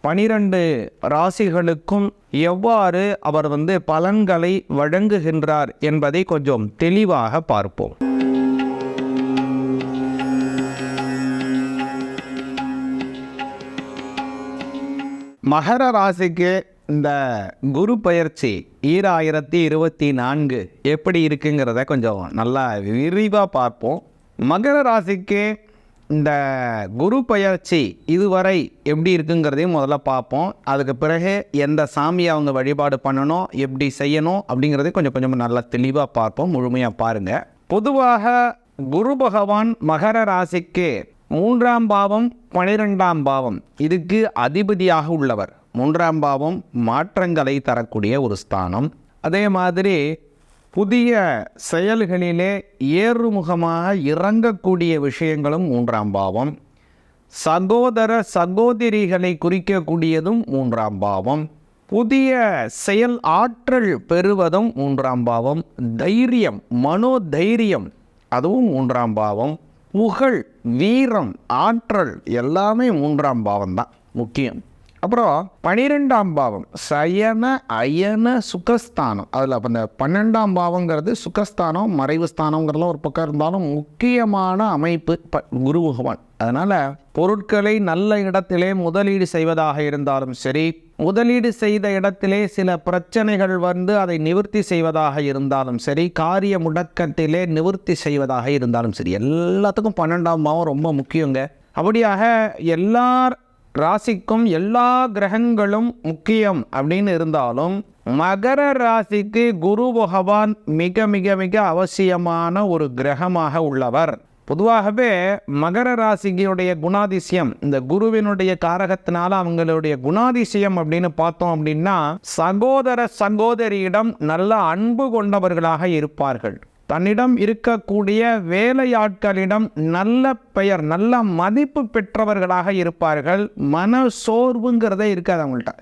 பனிரெண்டு ராசிகளுக்கும் எவ்வாறு அவர் வந்து பலன்களை வழங்குகின்றார் என்பதை கொஞ்சம் தெளிவாக பார்ப்போம். மகர ராசிக்கு இந்த குரு பயிற்சி ஈராயிரத்தி இருபத்தி நான்கு எப்படி இருக்குங்கிறத கொஞ்சம் நல்லா விரிவாக பார்ப்போம். மகர ராசிக்கு இந்த குரு பயிற்சி இதுவரை எப்படி இருக்குங்கிறதையும் முதல்ல பார்ப்போம். அதுக்கு பிறகு எந்த சாமியை அவங்க வழிபாடு பண்ணணும் எப்படி செய்யணும் அப்படிங்கிறதையும் கொஞ்சம் கொஞ்சம் நல்லா தெளிவாக பார்ப்போம். முழுமையாக பாருங்கள் பொதுவாக குரு பகவான் மகர ராசிக்கு மூன்றாம் பாவம் பனிரெண்டாம் பாவம் இதுக்கு அதிபதியாக உள்ளவர். மூன்றாம் பாவம் மாற்றங்களை தரக்கூடிய ஒரு ஸ்தானம். அதே மாதிரி புதிய செயல்களிலே ஏறுமுகமாக இறங்கக்கூடிய விஷயங்களும் மூன்றாம் பாவம். சகோதர சகோதரிகளை குறிக்கக்கூடியதும் மூன்றாம் பாவம். புதிய செயல் ஆற்றல் பெறுவதும் மூன்றாம் பாவம். தைரியம் மனோ தைரியம் அதுவும் மூன்றாம் பாவம். புகழ் வீரம் ஆற்றல் எல்லாமே மூன்றாம் பாவம் தான் முக்கியம். அப்புறம் பனிரெண்டாம் பாவம் சயன அயன சுகஸ்தானம். அதில் அப்போ இந்த பன்னெண்டாம் பாவங்கிறது சுகஸ்தானம் மறைவு ஸ்தானங்கிறதுலாம் ஒரு பக்கம் இருந்தாலும் முக்கியமான அமைப்பு ப குரு பகவான். அதனால் பொருட்களை நல்ல இடத்திலே முதலீடு செய்வதாக இருந்தாலும் சரி முதலீடு செய்த இடத்திலே சில பிரச்சனைகள் வந்து அதை நிவர்த்தி செய்வதாக இருந்தாலும் சரி காரிய முடக்கத்திலே நிவர்த்தி செய்வதாக இருந்தாலும் சரி எல்லாத்துக்கும் பன்னெண்டாம் பாவம் ரொம்ப முக்கியங்க. அப்படியாக எல்லார் ராசிக்கும் எல்லா கிரகங்களும் முக்கியம் அப்படின்னு இருந்தாலும் மகர ராசிக்கு குரு பகவான் மிக மிக மிக அவசியமான ஒரு கிரகமாக உள்ளவர். பொதுவாகவே மகர ராசிகளுடைய குணாதிசயம் இந்த குருவினுடைய காரகத்தினால அவங்களுடைய குணாதிசயம் அப்படின்னு பார்த்தோம் அப்படின்னா சகோதர சகோதரியிடம் நல்ல அன்பு கொண்டவர்களாக இருப்பார்கள். தன்னிடம் இருக்கக்கூடிய வேலையாட்களிடம் நல்ல பெயர் நல்ல மதிப்பு பெற்றவர்களாக இருப்பார்கள். மன சோர்வுங்கிறதே இருக்காது அவங்கள்ட்ட.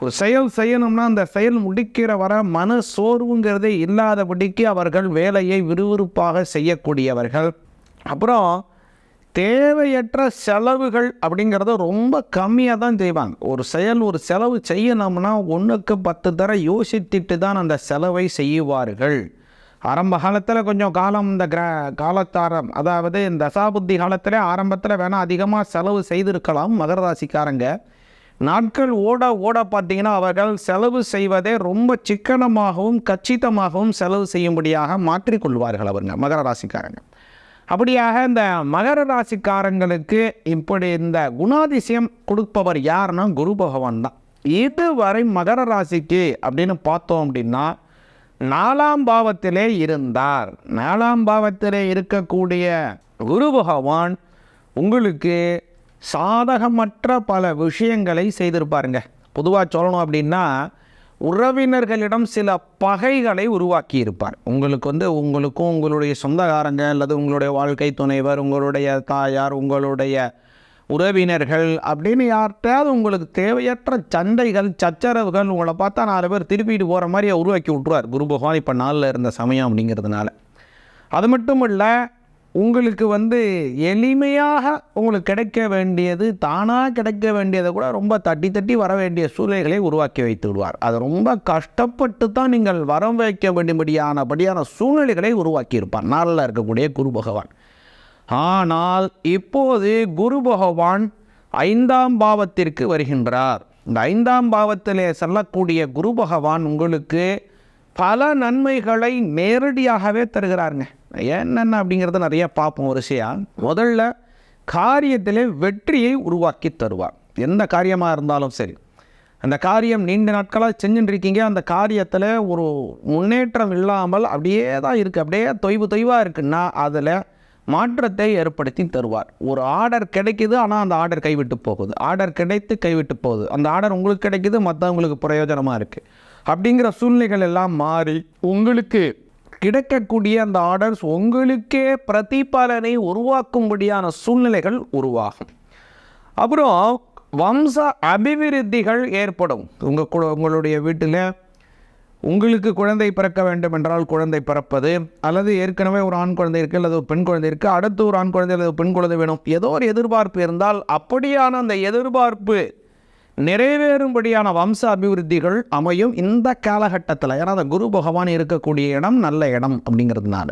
ஒரு செயல் செய்யணும்னா அந்த செயல் முடிக்கிற வர மன சோர்வுங்கிறதே இல்லாதபடிக்கு அவர்கள் வேலையை விறுவிறுப்பாக செய்யக்கூடியவர்கள். அப்புறம் தேவையற்ற செலவுகள் அப்படிங்கிறத ரொம்ப கம்மியாக தான் செய்வாங்க. ஒரு செயல் ஒரு செலவு செய்யணும்னா ஒன்றுக்கு பத்து தர யோசித்துட்டு தான் அந்த செலவை செய்வார்கள். ஆரம்ப காலத்தில் கொஞ்சம் காலம் இந்த கிர காலத்தாரம் அதாவது இந்த தசாபுத்தி காலத்தில் ஆரம்பத்தில் வேணால் அதிகமாக செலவு செய்திருக்கலாம் மகர ராசிக்காரங்க நாட்கள் ஓட ஓட பார்த்தீங்கன்னா அவர்கள் செலவு செய்வதே ரொம்ப சிக்கனமாகவும் கச்சிதமாகவும் செலவு செய்யும்படியாக மாற்றிக்கொள்வார்கள் அவருங்க மகர ராசிக்காரங்க அப்படியாக இந்த மகர ராசிக்காரங்களுக்கு இப்படி இந்த குணாதிசயம் கொடுப்பவர் யாருன்னா குரு பகவான் தான். இதுவரை மகர ராசிக்கு அப்படின்னு பார்த்தோம் அப்படின்னா நாலாம் பாவத்திலே இருந்தார். நாலாம் பாவத்திலே இருக்கக்கூடிய குரு பகவான் உங்களுக்கு சாதகமற்ற பல விஷயங்களை செய்திருப்பாருங்க. பொதுவாக சொல்லணும் அப்படின்னா உறவினர்களிடம் சில பகைகளை உருவாக்கி இருப்பார் உங்களுக்கு வந்து உங்களுக்கும் உங்களுடைய சொந்தக்காரங்க அல்லது உங்களுடைய வாழ்க்கை துணைவர் உங்களுடைய தாயார் உங்களுடைய உறவினர்கள் அப்படின்னு யார்கிட்டயாவது உங்களுக்கு தேவையற்ற சண்டைகள் சச்சரவுகள் உங்களை பார்த்தா நாலு பேர் திருப்பிட்டு போகிற மாதிரி உருவாக்கி விட்ருவார் குரு பகவான் இப்போ நாளில் இருந்த சமயம் அப்படிங்கிறதுனால. அது மட்டும் இல்லை உங்களுக்கு வந்து எளிமையாக உங்களுக்கு கிடைக்க வேண்டியது தானாக கிடைக்க வேண்டியதை கூட ரொம்ப தட்டி தட்டி வர வேண்டிய சூழ்நிலைகளை உருவாக்கி வைத்து விடுவார். அது ரொம்ப கஷ்டப்பட்டு தான் நீங்கள் வரம் வைக்க வேண்டியபடியானபடியான சூழ்நிலைகளை உருவாக்கி இருப்பார். நாளில் இருக்கக்கூடிய குரு பகவான். ஆனால் இப்போது குரு பகவான் ஐந்தாம் பாவத்திற்கு வருகின்றார். இந்த ஐந்தாம் பாவத்திலே செல்லக்கூடிய குரு பகவான் உங்களுக்கு பல நன்மைகளை நேரடியாகவே தருகிறாருங்க. என்னென்ன அப்படிங்கிறத நிறைய பார்ப்போம் வரிசையாக முதல்ல காரியத்திலே வெற்றியை உருவாக்கி தருவார். எந்த காரியமாக இருந்தாலும் சரி. அந்த காரியம் நீண்ட நாட்களாக செஞ்சுட்டுருக்கீங்க அந்த காரியத்தில் ஒரு முன்னேற்றம் இல்லாமல் அப்படியே தான் இருக்குது அப்படியே தொய்வு தொய்வாக இருக்குன்னா அதில் மாற்றத்தை ஏற்படுத்தி தருவார். ஒரு ஆர்டர் கிடைக்குது ஆனால் அந்த ஆர்டர் கைவிட்டு போகுது. ஆர்டர் கிடைத்து கைவிட்டு போகுது. அந்த ஆர்டர் உங்களுக்கு கிடைக்குது மற்றவங்களுக்கு பிரயோஜனமாக இருக்குது அப்படிங்கிற சூழ்நிலைகள் எல்லாம் மாறி உங்களுக்கு கிடைக்கக்கூடிய அந்த ஆர்டர்ஸ் உங்களுக்கே பிரதிபலனை உருவாக்கும்படியான சூழ்நிலைகள் உருவாகும். அப்புறம் வம்ச அபிவிருத்திகள் ஏற்படும். உங்கள் கு உங்களுடைய வீட்டில் உங்களுக்கு குழந்தை பிறக்க வேண்டும் என்றால் குழந்தை பிறப்பது அல்லது ஏற்கனவே ஒரு ஆண் குழந்தை இருக்குது அல்லது ஒரு பெண் குழந்தை இருக்குது அடுத்து ஒரு ஆண் குழந்தை அல்லது பெண் குழந்தை வேணும். ஏதோ ஒரு எதிர்பார்ப்பு இருந்தால் அப்படியான அந்த எதிர்பார்ப்பு நிறைவேறும்படியான வம்ச அபிவிருத்திகள் அமையும். இந்த காலகட்டத்தில் ஏன்னா அந்த குரு பகவான் இருக்கக்கூடிய இடம் நல்ல இடம் அப்படிங்கிறதுனால.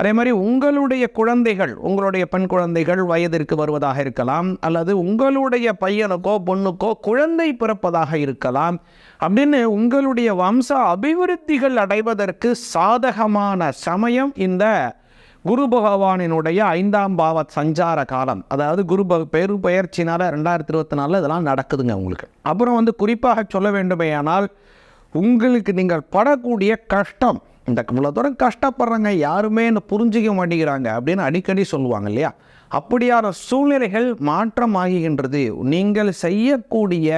அதே மாதிரி உங்களுடைய குழந்தைகள் உங்களுடைய பெண் குழந்தைகள் வயதிற்கு வருவதாக இருக்கலாம் அல்லது உங்களுடைய பையனுக்கோ பொண்ணுக்கோ குழந்தை பிறப்பதாக இருக்கலாம் அப்படின்னு உங்களுடைய வம்ச அபிவிருத்திகள் அடைவதற்கு சாதகமான சமயம் இந்த குரு பகவானினுடைய ஐந்தாம் பாவ சஞ்சார காலம். அதாவது குரு ப பெரு பெயர்ச்சினால் ரெண்டாயிரத்தி இருபத்தி நாலில் இதெல்லாம் நடக்குதுங்க உங்களுக்கு. அப்புறம் வந்து குறிப்பாக சொல்ல வேண்டுமேயானால் உங்களுக்கு நீங்கள் படக்கூடிய கஷ்டம் இந்த இவ்வளோ தூரம் கஷ்டப்படுறாங்க யாருமே என்ன புரிஞ்சிக்க மாட்டேங்கிறாங்க அப்படின்னு அடிக்கடி சொல்லுவாங்க இல்லையா? அப்படியான சூழ்நிலைகள் மாற்றமாகின்றது நீங்கள் செய்யக்கூடிய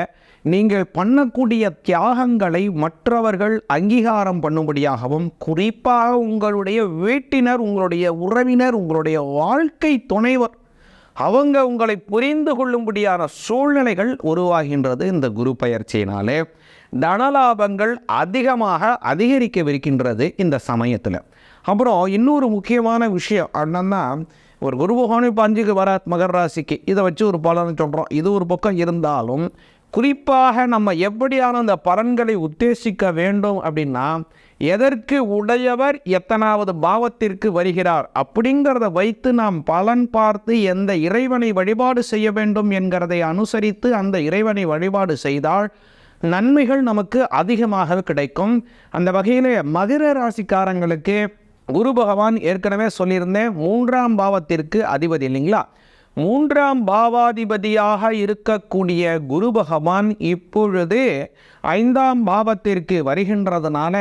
நீங்கள் பண்ணக்கூடிய தியாகங்களை மற்றவர்கள் அங்கீகாரம் பண்ணும்படியாகவும் குறிப்பாக உங்களுடைய வீட்டினர் உங்களுடைய உறவினர் உங்களுடைய வாழ்க்கை துணைவர் அவங்க உங்களை புரிந்து கொள்ளும்படியான சூழ்நிலைகள் உருவாகின்றது இந்த குரு பயிற்சியினாலே. தனலாபங்கள் அதிகமாக அதிகரிக்கவிருக்கின்றது இந்த சமயத்தில். அப்புறம் இன்னொரு முக்கியமான விஷயம் என்னன்னா ஒரு குரு பகவான் இப்போ அஞ்சுக்கு வர ராசிக்கு. இதை வச்சு ஒரு பலன் சொல்கிறோம் இது ஒரு பக்கம் இருந்தாலும் குறிப்பாக நம்ம எப்படியான அந்த பலன்களை உத்தேசிக்க வேண்டும் அப்படின்னா எதற்கு உடையவர் எத்தனாவது பாவத்திற்கு வருகிறார் அப்படிங்கிறத வைத்து நாம் பலன் பார்த்து எந்த இறைவனை வழிபாடு செய்ய வேண்டும் என்கிறதை அனுசரித்து அந்த இறைவனை வழிபாடு செய்தால் நன்மைகள் நமக்கு அதிகமாக கிடைக்கும். அந்த வகையில் மதுர ராசிக்காரங்களுக்கு குரு பகவான் ஏற்கனவே சொல்லியிருந்தேன் மூன்றாம் பாவத்திற்கு அதிபதி இல்லைங்களா? மூன்றாம் பாவாதிபதியாக இருக்கக்கூடிய குரு பகவான் இப்பொழுது ஐந்தாம் பாவத்திற்கு வருகின்றதுனால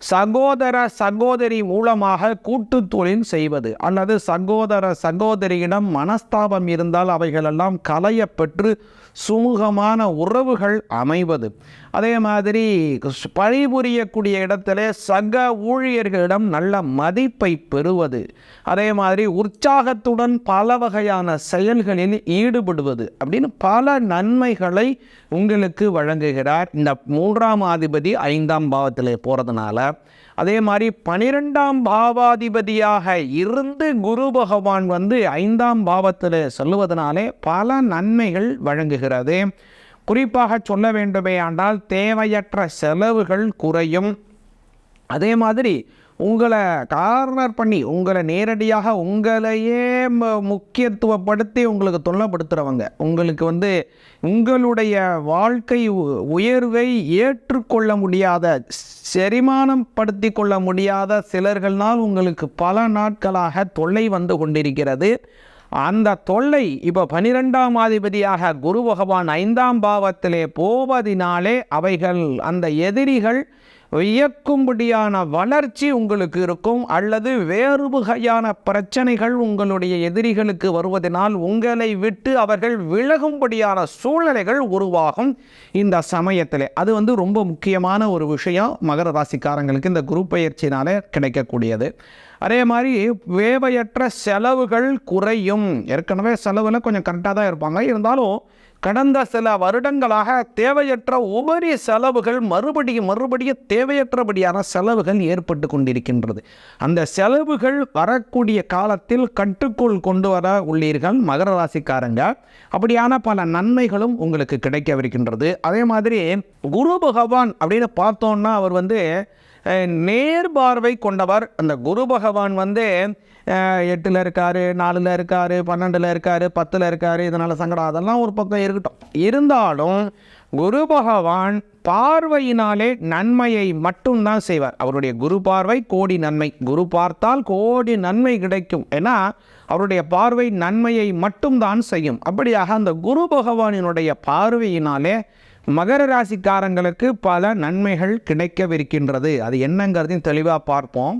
சகோதர சகோதரி மூலமாக கூட்டு தொழில் செய்வது அல்லது சகோதர சகோதரியிடம் மனஸ்தாபம் இருந்தால் அவைகளெல்லாம் கலையப்பெற்று சுமூகமான உறவுகள் அமைவது. அதே மாதிரி பணிபுரியக்கூடிய இடத்துல சக ஊழியர்களிடம் நல்ல மதிப்பை பெறுவது. அதே மாதிரி உற்சாகத்துடன் பல வகையான செயல்களில் ஈடுபடுவது அப்படின்னு பல நன்மைகளை உங்களுக்கு வழங்குகிறார். இந்த மூன்றாம் அதிபதி ஐந்தாம் பாவத்தில் போகிறதுனால அதே மாதிரி பனிரெண்டாம் பாவாதிபதியாக இருந்து குரு பகவான் வந்து ஐந்தாம் பாவத்தில் சொல்லுவதனாலே பல நன்மைகள் வழங்குகிறது. குறிப்பாக சொல்ல வேண்டுமே ஆனால் தேவையற்ற செலவுகள் குறையும். அதே மாதிரி உங்களை கார்னர் பண்ணி உங்களை நேரடியாக உங்களையே ம- முக்கியத்துவப்படுத்தி உங்களுக்கு தொல்லப்படுத்துகிறவங்க உங்களுக்கு வந்து உங்களுடைய வாழ்க்கை உ- உயர்வை ஏற்றுக்கொள்ள முடியாத செரிமானம் படுத்தி கொள்ள முடியாத சிலர்கள்னால் உங்களுக்கு பல நாட்களாக தொல்லை வந்து கொண்டிருக்கிறது. அந்த தொல்லை இப்போ பனிரெண்டாம் அதிபதியாக குரு பகவான் ஐந்தாம் பாவத்திலே போவதினாலே அவைகள் அந்த எதிரிகள் வியக்கும்படியான வளர்ச்சி உங்களுக்கு இருக்கும் அல்லது வேறு வகையான பிரச்சனைகள் உங்களுடைய எதிரிகளுக்கு வருவதனால் உங்களை விட்டு அவர்கள் விலகும்படியான சூழ்நிலைகள் உருவாகும் இந்த சமயத்தில். அது வந்து ரொம்ப முக்கியமான ஒரு விஷயம். மகர ராசிக்காரங்களுக்கு இந்த குரு பயிற்சினால் கிடைக்கக்கூடியது. அதே மாதிரி வேவையற்ற செலவுகள் குறையும். ஏற்கனவே செலவில் கொஞ்சம் கரெக்டாக தான் இருப்பாங்க. இருந்தாலும் கடந்த சில வருடங்களாக தேவையற்ற உபரி செலவுகள் மறுபடியும் மறுபடியும் தேவையற்றபடியான செலவுகள் ஏற்பட்டு கொண்டிருக்கின்றது. அந்த செலவுகள் வரக்கூடிய காலத்தில் கட்டுக்குள் கொண்டு வர உள்ளீர்கள் மகர ராசிக்காரங்க. அப்படியான பல நன்மைகளும் உங்களுக்கு கிடைக்கவிருக்கின்றது. அதே மாதிரி குரு பகவான் அப்படின்னு பார்த்தோன்னா அவர் வந்து நேர் நேர்பார்வை கொண்டவர் அந்த குரு பகவான் வந்து எட்டில் இருக்கார் நாலில் இருக்கார் பன்னெண்டில் இருக்கார் பத்தில் இருக்கார் இதனால் சங்கடம். அதெல்லாம் ஒரு பக்கம் இருக்கட்டும். இருந்தாலும் குரு பகவான் பார்வையினாலே நன்மையை மட்டும்தான் செய்வார். அவருடைய குரு பார்வை கோடி நன்மை. குரு பார்த்தால் கோடி நன்மை கிடைக்கும். ஏன்னா அவருடைய பார்வை நன்மையை மட்டும்தான் செய்யும். அப்படியாக அந்த குரு பகவானினுடைய பார்வையினாலே மகர ராசிக்காரங்களுக்கு பல நன்மைகள் கிடைக்கவிருக்கின்றது. அது என்னங்கிறதையும் தெளிவாக பார்ப்போம்.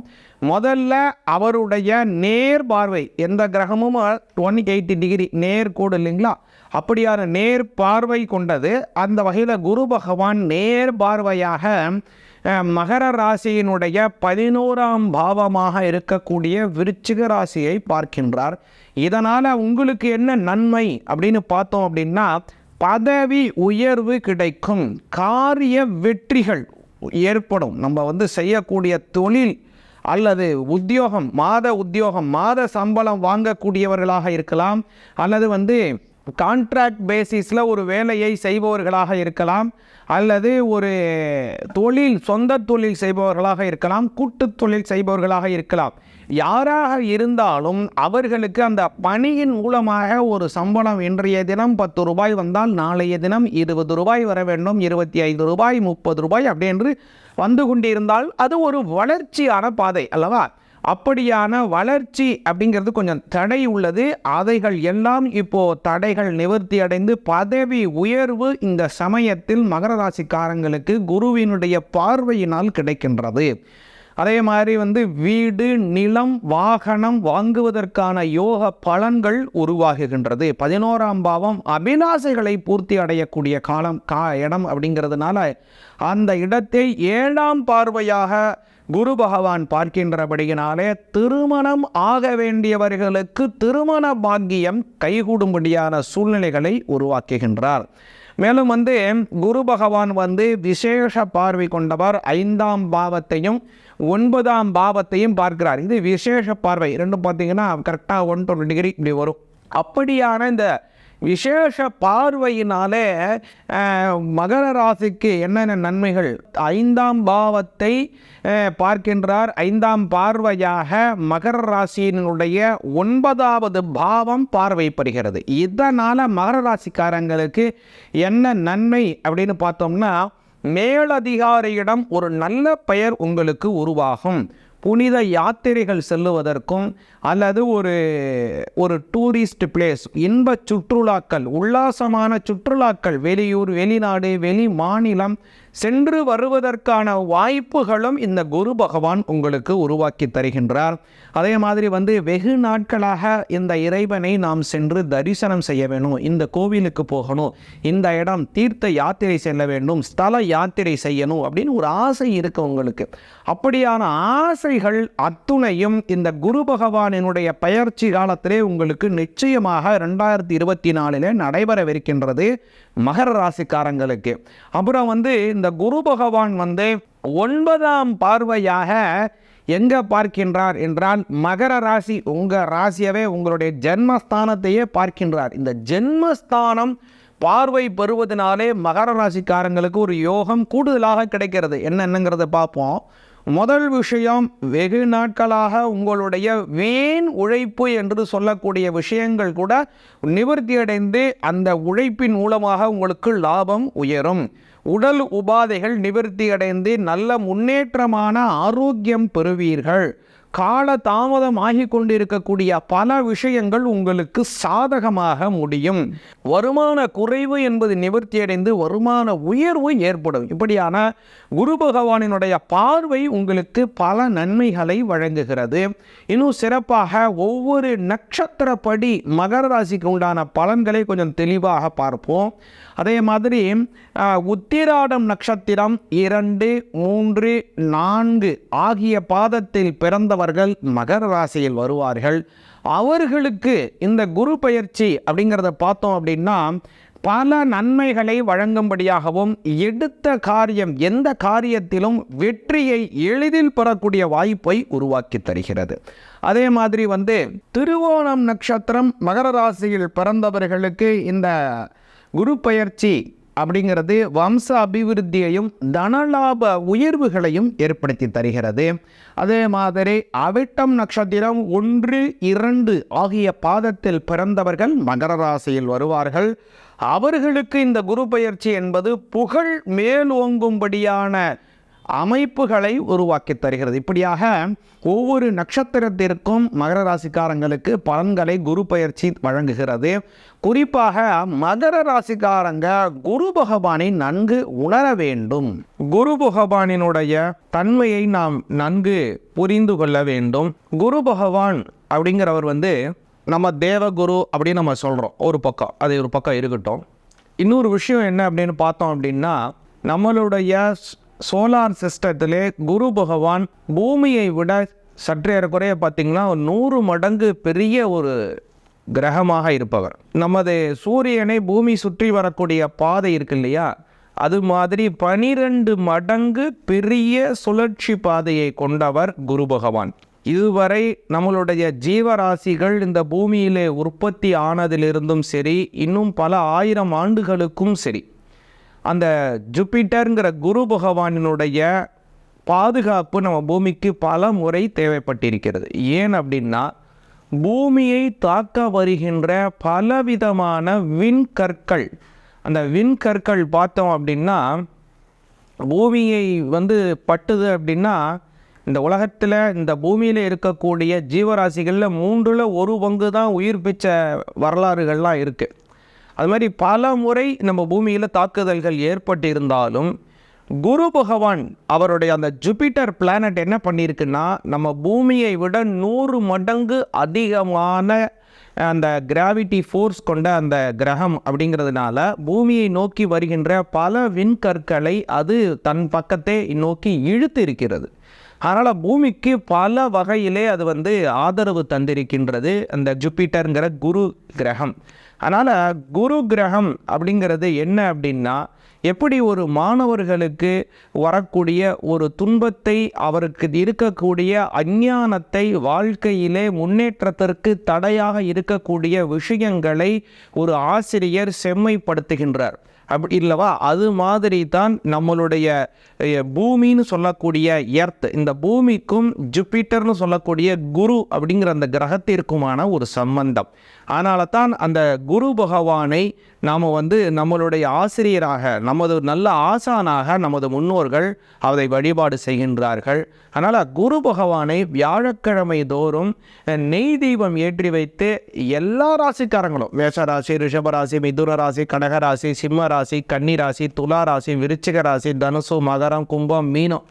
முதல்ல அவருடைய நேர் பார்வை எந்த கிரகமும் ஒன் எயிட்டி டிகிரி நேர் கூடு இல்லைங்களா? அப்படியான நேர் பார்வை கொண்டது. அந்த வகையில் குரு பகவான் நேர் பார்வையாக மகர ராசியினுடைய பதினோராம் பாவமாக இருக்கக்கூடிய விருச்சிக ராசியை பார்க்கின்றார். இதனால் உங்களுக்கு என்ன நன்மை அப்படின்னு பார்த்தோம் அப்படின்னா பதவி உயர்வு கிடைக்கும் காரிய வெற்றிகள் ஏற்படும். நம்ம வந்து செய்யக்கூடிய தொழில் அல்லது உத்தியோகம் மாத உத்தியோகம் மாத சம்பளம் வாங்கக்கூடியவர்களாக இருக்கலாம் அல்லது வந்து கான்ட்ராக்ட் பேசிஸில் ஒரு வேலையை செய்பவர்களாக இருக்கலாம் அல்லது ஒரு தொழில் சொந்த தொழில் செய்பவர்களாக இருக்கலாம் கூட்டு தொழில் செய்பவர்களாக இருக்கலாம். யாராக இருந்தாலும் அவர்களுக்கு அந்த பணியின் மூலமாக ஒரு சம்பளம் இன்றைய தினம் பத்து ரூபாய் வந்தால் நாளைய தினம் இருபது ரூபாய் வர வேண்டும் இருபத்தி ஐந்து ரூபாய் முப்பது ரூபாய் அப்படி என்று வந்து கொண்டிருந்தால் அது ஒரு வளர்ச்சியான பாதை அல்லவா? அப்படியான வளர்ச்சி அப்படிங்கிறது கொஞ்சம் தடை உள்ளது. அதைகள் எல்லாம் இப்போ தடைகள் நிவர்த்தி அடைந்து பதவி உயர்வு இந்த சமயத்தில் மகர ராசிக்காரங்களுக்கு குருவினுடைய பார்வையினால் கிடைக்கின்றது. அதே மாதிரி வந்து வீடு நிலம் வாகனம் வாங்குவதற்கான யோக பலன்கள் உருவாகுகின்றது. பதினோராம் பாவம் அபிலாசைகளை பூர்த்தி அடையக்கூடிய காலம் கா இடம் அப்படிங்கிறதுனால அந்த இடத்தை ஏழாம் பார்வையாக குரு பகவான் பார்க்கின்றபடியினாலே திருமணம் ஆக வேண்டியவர்களுக்கு திருமண பாக்கியம் கைகூடும்படியான சூழ்நிலைகளை உருவாக்குகின்றார். மேலும் வந்து குரு பகவான் வந்து விசேஷ பார்வை கொண்டவர் ஐந்தாம் பாவத்தையும் ஒன்பதாம் பாவத்தையும் பார்க்கிறார். இது விசேஷ பார்வை. ரெண்டும் பார்த்தீங்கன்னா கரெக்டாக ஒன் டுவெண்ட்டி டிகிரி இப்படி வரும். அப்படியான இந்த விசேஷ பார்வையினாலே மகர ராசிக்கு என்னென்ன நன்மைகள்? ஐந்தாம் பாவத்தை பார்க்கின்றார். ஐந்தாம் பார்வையாக மகர ராசியினுடைய ஒன்பதாவது பாவம் பார்வைப்படுகிறது. இதனால் மகர ராசிக்காரங்களுக்கு என்ன நன்மை அப்படின்னு பார்த்தோம்னா மேலதிகாரியிடம் ஒரு நல்ல பெயர் உங்களுக்கு உருவாகும். புனித யாத்திரைகள் செல்லுவதற்கும் அல்லது ஒரு ஒரு டூரிஸ்ட் பிளேஸ் இன்ப சுற்றுலாக்கள் உல்லாசமான சுற்றுலாக்கள் வெளியூர் வெளிநாடு வெளி மாநிலம் சென்று வருவதற்கான வாய்ப்புகளும் இந்த குரு பகவான் உங்களுக்கு உருவாக்கி தருகின்றார். அதே மாதிரி வந்து வெகு நாட்களாக இந்த இறைவனை நாம் சென்று தரிசனம் செய்ய வேணும் இந்த கோவிலுக்கு போகணும் இந்த இடம் தீர்த்த யாத்திரை செல்ல வேண்டும் ஸ்தல யாத்திரை செய்யணும் அப்படின்னு ஒரு ஆசை இருக்கு உங்களுக்கு. அப்படியான ஆசைகள் அத்துணையும் இந்த குரு பகவானினுடைய பயிற்சி காலத்திலே உங்களுக்கு நிச்சயமாக ரெண்டாயிரத்தி இருபத்தி நாலில் நடைபெறவிருக்கின்றது. மகர ராசிக்காரங்களுக்கு. அப்புறம் வந்து இந்த குரு பகவான் வந்து ஒன்பதாம் பார்வையாக எங்கே பார்க்கின்றார் என்றால் மகர ராசி உங்கள் ராசியவே உங்களுடைய ஜென்மஸ்தானத்தையே பார்க்கின்றார். இந்த ஜென்மஸ்தானம் பார்வை பெறுவதனாலே மகர ராசிக்காரங்களுக்கு ஒரு யோகம் கூடுதலாக கிடைக்கிறது. என்னென்னங்கிறத பார்ப்போம். முதல் விஷயம் வெகு நாட்களாக உங்களுடைய வீண் உழைப்பு என்று சொல்லக்கூடிய விஷயங்கள் கூட நிவர்த்தியடைந்து அந்த உழைப்பின் மூலமாக உங்களுக்கு லாபம் உயரும். உடல் உபாதைகள் நிவர்த்தியடைந்து நல்ல முன்னேற்றமான ஆரோக்கியம் பெறுவீர்கள். கால தாமதமாகி கொண்டிருக்கக்கூடிய பல விஷயங்கள் உங்களுக்கு சாதகமாக முடியும். வருமான குறைவு என்பது நிவர்த்தியடைந்து வருமான உயர்வு ஏற்படும். இப்படியான குரு பகவானினுடைய பார்வை உங்களுக்கு பல நன்மைகளை வழங்குகிறது. இன்னும் சிறப்பாக ஒவ்வொரு நட்சத்திரப்படி மகர ராசிக்கு உண்டான பலன்களை கொஞ்சம் தெளிவாக பார்ப்போம். அதே மாதிரி உத்திராடம் நட்சத்திரம் இரண்டு மூன்று நான்கு ஆகிய பாதத்தில் பிறந்த பிறந்தவர்கள் மகர ராசியில் வருவார்கள். அவர்களுக்கு இந்த குரு பயிற்சி அப்படிங்கிறத பார்த்தோம் அப்படின்னா பல நன்மைகளை வழங்கும்படியாகவும் எடுத்த காரியம் எந்த காரியத்திலும் வெற்றியை எளிதில் பெறக்கூடிய வாய்ப்பை உருவாக்கி தருகிறது. அதே மாதிரி வந்து திருவோணம் நட்சத்திரம் மகர ராசியில் பிறந்தவர்களுக்கு இந்த குரு பயிற்சி அப்படிங்கிறது வம்ச அபிவிருத்தியையும் தனலாப உயர்வுகளையும் ஏற்படுத்தி தருகிறது. அதே மாதிரி அவிட்டம் நட்சத்திரம் ஒன்று இரண்டு ஆகிய பாதத்தில் பிறந்தவர்கள் மகர ராசியில் வருவார்கள். அவர்களுக்கு இந்த குரு பயிற்சி என்பது புகழ் மேலோங்கும்படியான அமைப்புகளை உருவாக்கி தருகிறது. இப்படியாக ஒவ்வொரு நட்சத்திரத்திற்கும் மகர ராசிக்காரங்களுக்கு பலன்களை குரு பயிற்சி வழங்குகிறது. குறிப்பாக மகர ராசிக்காரங்க குரு பகவானை நன்கு உணர வேண்டும். குரு பகவானினுடைய தன்மையை நாம் நன்கு புரிந்து கொள்ள வேண்டும். குரு பகவான் அப்படிங்கிறவர் வந்து நம்ம தேவகுரு அப்படின்னு நம்ம சொல்கிறோம் ஒரு பக்கம். அது ஒரு பக்கம் இருக்கட்டும். இன்னொரு விஷயம் என்ன அப்படின்னு பார்த்தோம் அப்படின்னா நம்மளுடைய சோலார் சிஸ்டத்திலே குரு பகவான் பூமியை விட சற்றே குறைய பார்த்திங்கன்னா ஒரு நூறு மடங்கு பெரிய ஒரு கிரகமாக இருப்பவர். நமது சூரியனை பூமி சுற்றி வரக்கூடிய பாதை இருக்கு இல்லையா? அது மாதிரி பனிரெண்டு மடங்கு பெரிய சுழற்சி பாதையை கொண்டவர் குரு பகவான். இதுவரை நம்மளுடைய ஜீவராசிகள் இந்த பூமியிலே உற்பத்தி ஆனதிலிருந்தும் சரி இன்னும் பல ஆயிரம் ஆண்டுகளுக்கும் சரி அந்த ஜூபிட்டருங்கிற குரு பகவானினுடைய பாதுகாப்பு நம்ம பூமிக்கு பல முறை தேவைப்பட்டிருக்கிறது. ஏன் அப்படின்னா பூமியை தாக்க வருகின்ற பலவிதமான விண்கற்கள் அந்த விண்கற்கள் பார்த்தோம் அப்படின்னா பூமியை வந்து பட்டுது அப்படின்னா இந்த உலகத்தில் இந்த பூமியில் இருக்கக்கூடிய ஜீவராசிகளில் மூன்றில் ஒரு பங்கு தான் உயிர் பிச்ச வரலாறுகள்லாம் இருக்குது அது மாதிரி பல முறை நம்ம பூமியில் தாக்குதல்கள் ஏற்பட்டிருந்தாலும் குரு பகவான் அவருடைய அந்த ஜூபிட்டர் பிளானட் என்ன பண்ணியிருக்குன்னா நம்ம பூமியை விட நூறு மடங்கு அதிகமான அந்த கிராவிட்டி ஃபோர்ஸ் கொண்ட அந்த கிரகம் அப்படிங்கிறதுனால பூமியை நோக்கி வருகின்ற பல விண்கற்களை அது தன் பக்கத்தை நோக்கி இழுத்து இருக்கிறது அதனால் பூமிக்கு பல வகையிலே அது வந்து ஆதரவு தந்திருக்கின்றது அந்த ஜூபிட்டருங்கிற குரு கிரகம். அதனால் குரு கிரகம் அப்படிங்கிறது என்ன அப்படின்னா எப்படி ஒரு மாணவர்களுக்கு வரக்கூடிய ஒரு துன்பத்தை அவருக்கு இருக்கக்கூடிய அஞ்ஞானத்தை வாழ்க்கையிலே முன்னேற்றத்திற்கு தடையாக இருக்கக்கூடிய விஷயங்களை ஒரு ஆசிரியர் செம்மைப்படுத்துகின்றார். அப்படி இல்லவா? அது மாதிரி தான் நம்மளுடைய பூமின்னு சொல்லக்கூடிய எர்த் இந்த பூமிக்கும் ஜூபிட்டர்னு சொல்லக்கூடிய குரு அப்படிங்கிற அந்த கிரகத்திற்குமான ஒரு சம்பந்தம். அதனால தான் அந்த குரு பகவானை நாம் வந்து நம்மளுடைய ஆசிரியராக நமது நல்ல ஆசானாக நமது முன்னோர்கள் அதை வழிபாடு செய்கின்றார்கள். அதனால் குரு பகவானை வியாழக்கிழமை தோறும் நெய் தீபம் ஏற்றி வைத்து எல்லா ராசிக்காரங்களும் மேஷராசி ரிஷபராசி மிதுன ராசி கடகராசி சிம்ம ராசி கன்னி ராசி துலா ராசி விருச்சிக ராசி தனுசு மகரம் கும்பம் மீனம்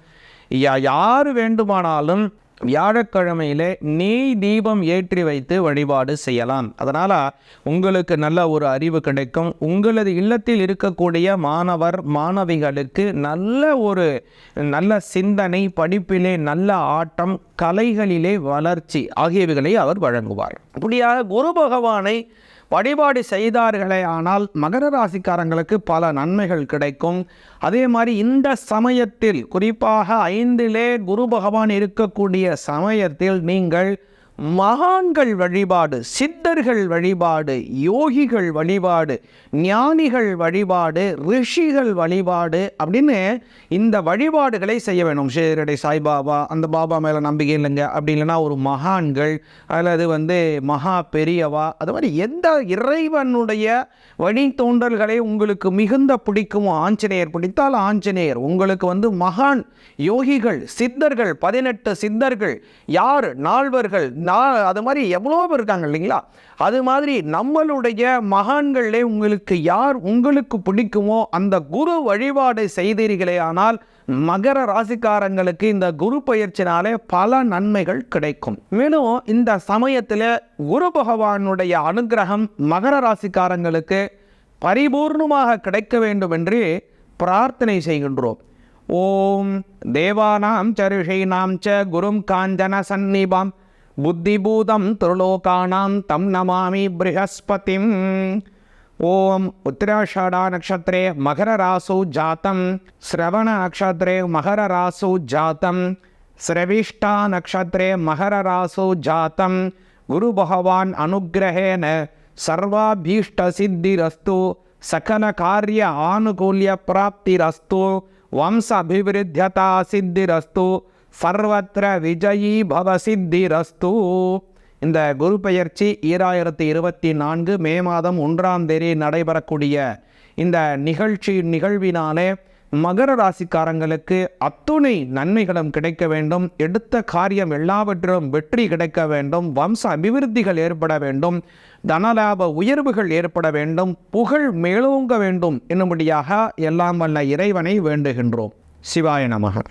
யா யார் வேண்டுமானாலும் வியாழக்கிழமையிலே நெய் தீபம் ஏற்றி வைத்து வழிபாடு செய்யலாம். அதனால் உங்களுக்கு நல்ல ஒரு அறிவு கிடைக்கும். உங்களது இல்லத்தில் இருக்கக்கூடிய மாணவர் மாணவிகளுக்கு நல்ல ஒரு நல்ல சிந்தனை படிப்பிலே நல்ல ஆட்டம் கலைகளிலே வளர்ச்சி ஆகியவைகளை அவர் வழங்குவார். இப்படியாக குரு பகவானை வழிபாடு செய்தார்களே ஆனால் மகர ராசிக்காரங்களுக்கு பல நன்மைகள் கிடைக்கும். அதே மாதிரி இந்த சமயத்தில் குறிப்பாக ஐந்திலே குரு பகவான் இருக்கக்கூடிய சமயத்தில் நீங்கள் மகான்கள் வழிபாடு சித்தர்கள் வழிபாடு யோகிகள் வழிபாடு ஞானிகள் வழிபாடு ரிஷிகள் வழிபாடு அப்படின்னு இந்த வழிபாடுகளை செய்ய வேணும். ஷேரடை சாய்பாபா அந்த பாபா மேலே நம்பிக்கை இல்லைங்க. அப்படி இல்லைன்னா ஒரு மகான்கள் அல்லது வந்து மகா பெரியவா அது மாதிரி எந்த இறைவனுடைய வழித்தோன்றல்களை உங்களுக்கு மிகுந்த பிடிக்குமோ ஆஞ்சநேயர் பிடித்தால் ஆஞ்சநேயர். உங்களுக்கு வந்து மகான் யோகிகள் சித்தர்கள் பதினெட்டு சித்தர்கள் யார்? நால்வர்கள் நான் அது மாதிரி எவ்வளோ பேர் இருக்காங்க இல்லைங்களா? அது மாதிரி நம்மளுடைய மகான்களே உங்களுக்கு யார் உங்களுக்கு பிடிக்குமோ அந்த குரு வழிபாடு செய்தீர்களே ஆனால் மகர ராசிக்காரங்களுக்கு இந்த குரு பயிற்சினாலே பல நன்மைகள் கிடைக்கும். மேலும் இந்த சமயத்தில் குரு பகவானுடைய அனுகிரகம் மகர ராசிக்காரங்களுக்கு பரிபூர்ணமாக கிடைக்க வேண்டும் என்று பிரார்த்தனை செய்கின்றோம். ஓம் தேவானாம் சருஷை நாம் ச குரும் காஞ்சன சந்நிபாம். புத்திபூதம் திருலோகானாம் தம் நமாமி ப்ரஹஸ்பதிம் ஓம் உத்திராஷாடா நக்ஷத்ரே மகர ராசு ஜாத்தம் ஸ்ரவண நக்ஷத்ரே மகர ராசு ஜாத்தம் ஸ்ரவிஷ்டா நக்ஷத்ரே மகர ராசு ஜாத்தம் குரு பகவான் அனுகிரகேன சர்வாபீஷ்ட சித்திரஸ்து சகல காரிய ஆனுகூல்ய பிராப்திரஸ்து வம்ச அபிவிருத்தியதா சித்திரஸ்து சர்வத்திர விஜயீ பவ சித்திரஸ்து. இந்த குரு பெயர்ச்சி ஈராயிரத்தி இருபத்தி நான்கு மே மாதம் ஒன்றாம் தேதி நடைபெறக்கூடிய இந்த நிகழ்ச்சி நிகழ்வினாலே மகர ராசிக்காரங்களுக்கு அத்துணை நன்மைகளும் கிடைக்க வேண்டும். எடுத்த காரியம் எல்லாவற்றிலும் வெற்றி கிடைக்க வேண்டும். வம்ச அபிவிருத்திகள் ஏற்பட வேண்டும். தனலாப உயர்வுகள் ஏற்பட வேண்டும். புகழ் மேலோங்க வேண்டும். என்னும்படியாக எல்லாம் வல்ல இறைவனை வேண்டுகின்றோம். சிவாய நமக.